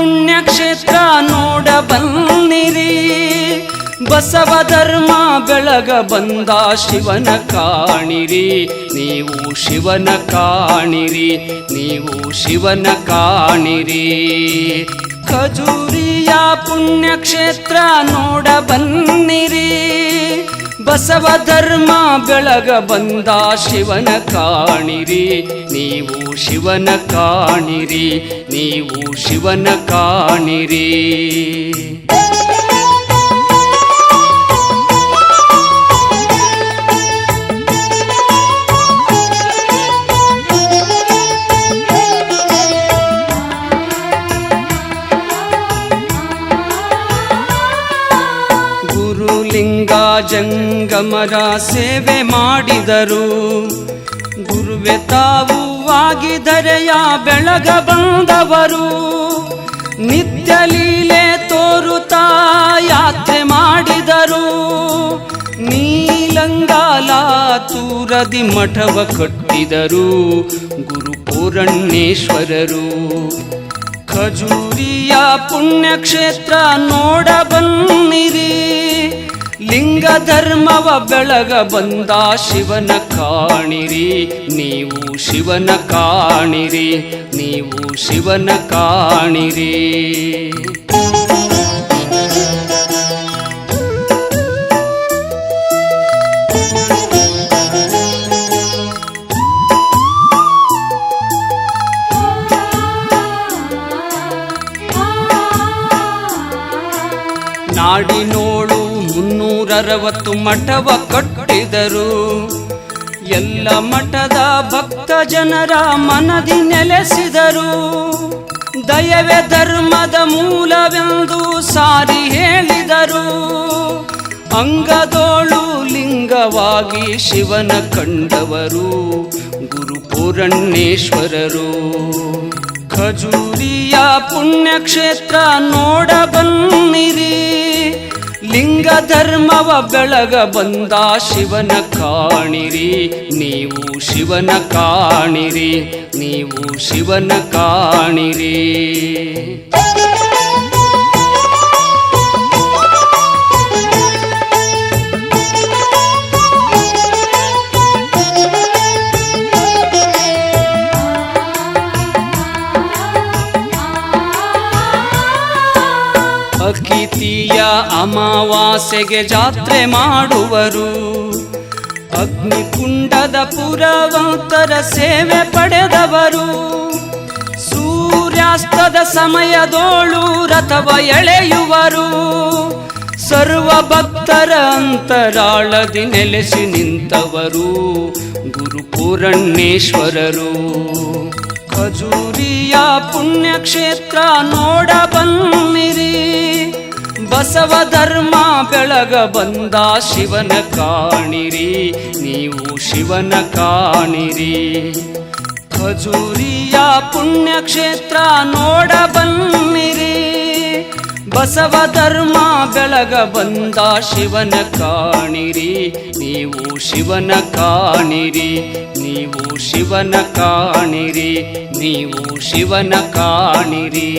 ಪುಣ್ಯಕ್ಷೇತ್ರ ಬಂದಿರಿ ಬಸವ ಧರ್ಮ ಬೆಳಗ ಬಂದ ಶಿವನ ಕಾಣಿರಿ. ನೀವು ಶಿವನ ಕಾಣಿರಿ, ನೀವು ಶಿವನ ಕಾಣಿರಿ. ಖಜೂರಿಯ ಪುಣ್ಯಕ್ಷೇತ್ರ ಬನ್ನಿರಿ ಬಸವ ಧರ್ಮ ಬೆಳಗ ಬಂದ ಶಿವನ ಕಾಣಿರಿ. ನೀವು ಶಿವನ ಕಾಣಿರಿ ನೀವು ಶಿವನ ಕಾಣಿರಿ. ಗುರುಲಿಂಗ ಜಂಗಮರ ಸೇವೆ ಮಾಡಿದರು. ಗುರುವೆ ತಾವು ಆಗಿದರೆಯ ಬೆಳಗ ಬಂದವರು. ನಿತ್ಯ ಲೀಲೆ ತೋರುತ್ತಾ ಯಾತ್ರೆ ಮಾಡಿದರು. ನೀಲಂಗಾಲ ತೂರದಿ ಮಠವ ಕಟ್ಟಿದರು ಗುರು ಪೂರಣ್ಣೇಶ್ವರರು ಖಜೂರಿಯ ಪುಣ್ಯಕ್ಷೇತ್ರ ನೋಡ ಬನ್ನಿರಿ. ಲಿಂಗ ಧರ್ಮವ ಬೆಳಗ ಬಂದ ಶಿವನ ಕಾಣಿರಿ. ನೀವು ಶಿವನ ಕಾಣಿರಿ. ನೀವು ಶಿವನ ಕಾಣಿರಿ. ನಾಡಿನೋಳು ಮುನ್ನೂರರವತ್ತು ಮಠವ ಕಟ್ಟಿದರು. ಎಲ್ಲ ಮಠದ ಭಕ್ತ ಜನರ ಮನದಿ ನೆಲೆಸಿದರು. ದಯವೇ ಧರ್ಮದ ಮೂಲವೆಂದು ಸಾರಿ ಹೇಳಿದರು. ಅಂಗದೋಳು ಲಿಂಗವಾಗಿ ಶಿವನ ಕಂಡವರು, ಗುರು ಪೂರಣ್ಣೇಶ್ವರರು ಖಜೂರಿಯ ಪುಣ್ಯಕ್ಷೇತ್ರ ನೋಡ ಬನ್ನಿರಿ. ಲಿಂಗ ಧರ್ಮವ ಬೆಳಗ ಬಂದ ಶಿವನ ಕಾಣಿರಿ. ನೀವು ಶಿವನ ಕಾಣಿರಿ. ನೀವು ಶಿವನ ಕಾಣಿರಿ. ಅಕಿತಿಯ ಅಮಾವಾಸೆಗೆ ಜಾತ್ರೆ ಮಾಡುವರು. ಅಗ್ನಿಕುಂಡದ ಪುರವಂತರ ಸೇವೆ ಪಡೆದವರು. ಸೂರ್ಯಾಸ್ತದ ಸಮಯದೋಳು ರಥವ ಎಳೆಯುವರು. ಸರ್ವ ಭಕ್ತರ ಅಂತರಾಳದಿ ನೆಲೆಸಿ ನಿಂತವರು ಗುರು ಪೂರಣ್ಣೇಶ್ವರರು ಖಜೂರಿಯ ಪುಣ್ಯಕ್ಷೇತ್ರ ನೋಡ ಬನ್ನಿರಿ ಬಸವ ಧರ್ಮ ಬೆಳಗ ಬಂದ ಶಿವನ ಕಾಣಿರಿ, ನೀವು ಶಿವನ ಕಾಣಿರಿ. ಖಜೂರಿಯ ಪುಣ್ಯಕ್ಷೇತ್ರ ನೋಡ ಬನ್ನಿರಿ. ಬಸವ ಧರ್ಮ ಬೆಳಗ ಬಂದ ಶಿವನ ಕಾಣಿರಿ, ನೀವು ಶಿವನ ಕಾಣಿರಿ, ನೀವು ಶಿವನ ಕಾಣಿರಿ, ನೀವು ಶಿವನ ಕಾಣಿರಿ.